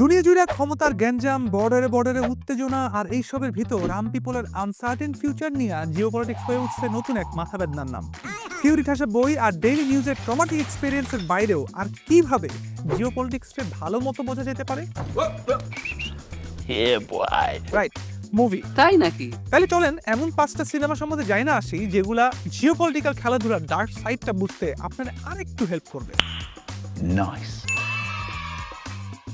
দুনিয়া জুড়ে ক্ষমতার গ্যাঞ্জাম বর্ডারে বর্ডারে উত্তেজনা আর এইসবের ভিতর রাম পিপলের আনসার্টেন ফিউচার নিয়ে জিওপলিটিক্স হয়ে উঠছে নতুন এক মাথা বেদনার নাম। থিওরি ঠাসা বই আর ডেইলি নিউজের ট্রমাটিক এক্সপিরিয়েন্সের বাইরেও আর কীভাবে জিওপলিটিক্সকে ভালো মতো বোঝা যেতে পারে. রাইট মুভি তাই নাকি? তাহলে চলেন এমন পাঁচটা সিনেমা সম্বন্ধে যাই না আসি যেগুলা জিওপলিটিক্যাল খেলাধুলার ডার্ক সাইডটা বুঝতে আপনারা আরেকটু হেল্প করবে। Nice.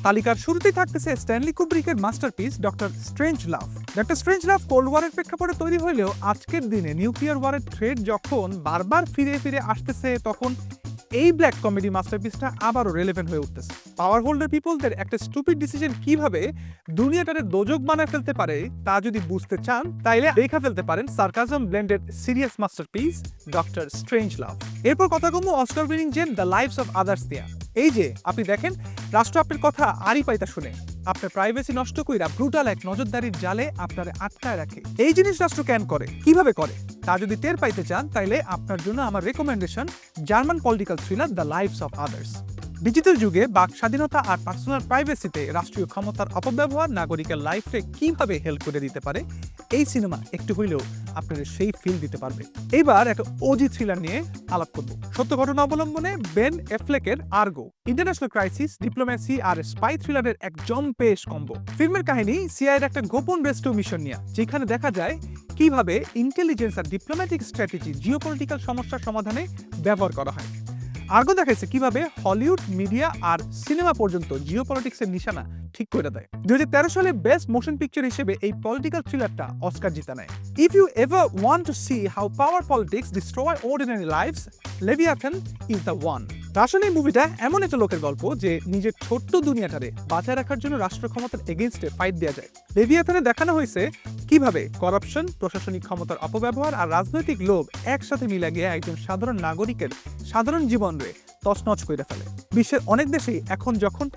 তালিকার শুরুতেই থাকতেছে Stanley কুব্রিকের masterpiece Doctor Strangelove Doctor Strangelove cold ওয়ারের প্রেক্ষাপটে তৈরি হলেও আজকের দিনে নিউক্লিয়ার ওয়ারের থ্রেড যখন বারবার ফিরে ফিরে আসতেছে, তখন এই ব্ল্যাক কমেডি মাস্টারপিসটা আবারও রেলেভেন্ট হয়ে উঠতেছে। পাওয়ার হোল্ডার পিপলদের একটা স্টুপিড ডিসিশন কীভাবে দুনিয়াটারে দোজক বানায় ফেলতে পারে তা যদি বুঝতে চান, তাইলে দেখা ফেলতে পারেন sarcasm blended serious masterpiece Doctor Strangelove এরপর কথা কমু Oscar winning gem the Lives of Others দিয়া এই যে, আপনি দেখেন, রাষ্ট্র আপনার কথা আরই পাইতা শুনে। আপনার প্রাইভেসি নষ্ট কইরা ব্রুটাল এক নজরদারির জালে আপনার আটকায় রাখে। এই জিনিস রাষ্ট্র ক্যান করে? কীভাবে করে? তা যদি টের পাইতে চান, তাইলে আপনার জন্য আমার recommendation German political thriller the Lives of Others digital যুগে বাক স্বাধীনতা আর পার্সোনাল প্রাইভেসিতে রাষ্ট্রীয় ক্ষমতার অপব্যবহার নাগরিকের লাইফে কীভাবে হেল্প করে দিতে পারে? এই সিনেমা একটু হইলেও আপনাদের সেই ফিল দিতে পারবে। এবার একটা ওজি থ্রিলার নিয়ে আলাপ করব। সত্য ঘটনা অবলম্বনে বেন এফ্লেকের আর্গো ইন্টারন্যাশনাল ক্রাইসিস ডিপ্লোম্যাসি আর স্পাই থ্রিলারের এক জম্পেশ কম্বো ফিল্মের কাহিনী সিআইয়ের একটা গোপন রেস্কিউ মিশন নিয়ে, যেখানে দেখা যায় কীভাবে ইন্টেলিজেন্স আর ডিপ্লোম্যাটিক স্ট্র্যাটেজি জিওপলিটিক্যাল সমস্যার সমাধানে ব্যবহার করা হয়। আর্গো দেখাইছে কীভাবে হলিউড মিডিয়া আর সিনেমা পর্যন্ত জিওপলিটিক্সের নিশানা ঠিক করে দেয়। দুই সালে বেস্ট মোশন পিকচার হিসেবে এই পলিটিক্যাল থ্রিলারটা অস্কার জিতা নেয়। If you ever want to see how power politics destroy ordinary lives Leviathan is the one আসলে এই মুভিটা এমন একটা লোকের গল্প যে নিজের ছোট্ট দুনিয়াটারে বাঁচায় রাখার জন্য রাষ্ট্র ক্ষমতার এগেনস্টে ফাইট দেওয়া যায়। লেভিয়াথনে দেখানো হয়েছে কীভাবে করাপশন প্রশাসনিক ক্ষমতার অপব্যবহার আর রাজনৈতিক লোভ একসাথে মিলে গিয়ে একজন সাধারণ নাগরিকের সাধারণ জীবনরে তছনছ করে ফেলে? বিশ্বের অনেক দেশেই এখন যখন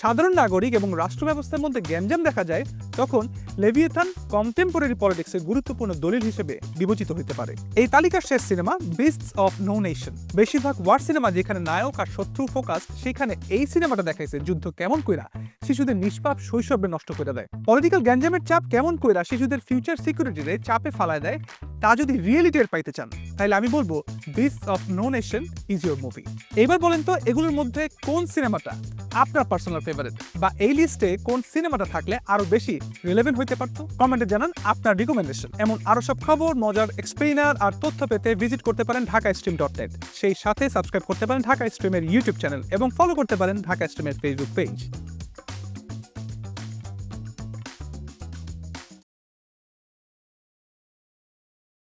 সাধারণ নাগরিক এবং রাষ্ট্র ব্যবস্থার মধ্যে গ্যাঞ্জাম দেখা যায়, তখন লেভিয়েথান কন্টেম্পোরারি পলিটিক্সের গুরুত্বপূর্ণ দলিল হিসেবে বিবেচিত হতে পারে। এই তালিকার শেষ cinema beasts of no nation বেশিরভাগ ওয়ার সিনেমা যেখানে নায়ক আর শত্রু ফোকাস সেখানে এই সিনেমাটা দেখাইছে যুদ্ধ কেমন কইরা? শিশুদের নিষ্পাপ শৈশবে নষ্ট করে দেয়। পলিটিক্যাল গ্যাঞ্জামের চাপ কেমন কইরা? শিশুদের ফিউচার সিকিউরিটিতে চাপে ফালায় দেয়। তা যদি রিয়েলিটি পাইতে চান। তাহলে আমি বলব beast of no nation is your movie এবার বলেন তো, এগুলোর মধ্যে কোন সিনেমাটা আপনার পার্সোনাল ফেভারিট বা এই লিস্টে কোন সিনেমাটা থাকলে আরও বেশি রিলেভেন্ট হইতে পারতো? কমেন্টে জানান আপনার রিকমেন্ডেশন এমন আরও সব খবর, মজার এক্সপ্লেনার আর তথ্য পেতে ভিজিট করতে পারেন ঢাকা স্ট্রিম ডট নেট সেই সাথে সাবস্ক্রাইব করতে পারেন ঢাকা স্ট্রিমের ইউটিউব চ্যানেল এবং ফলো করতে পারেন ঢাকা স্ট্রিমের ফেসবুক পেজ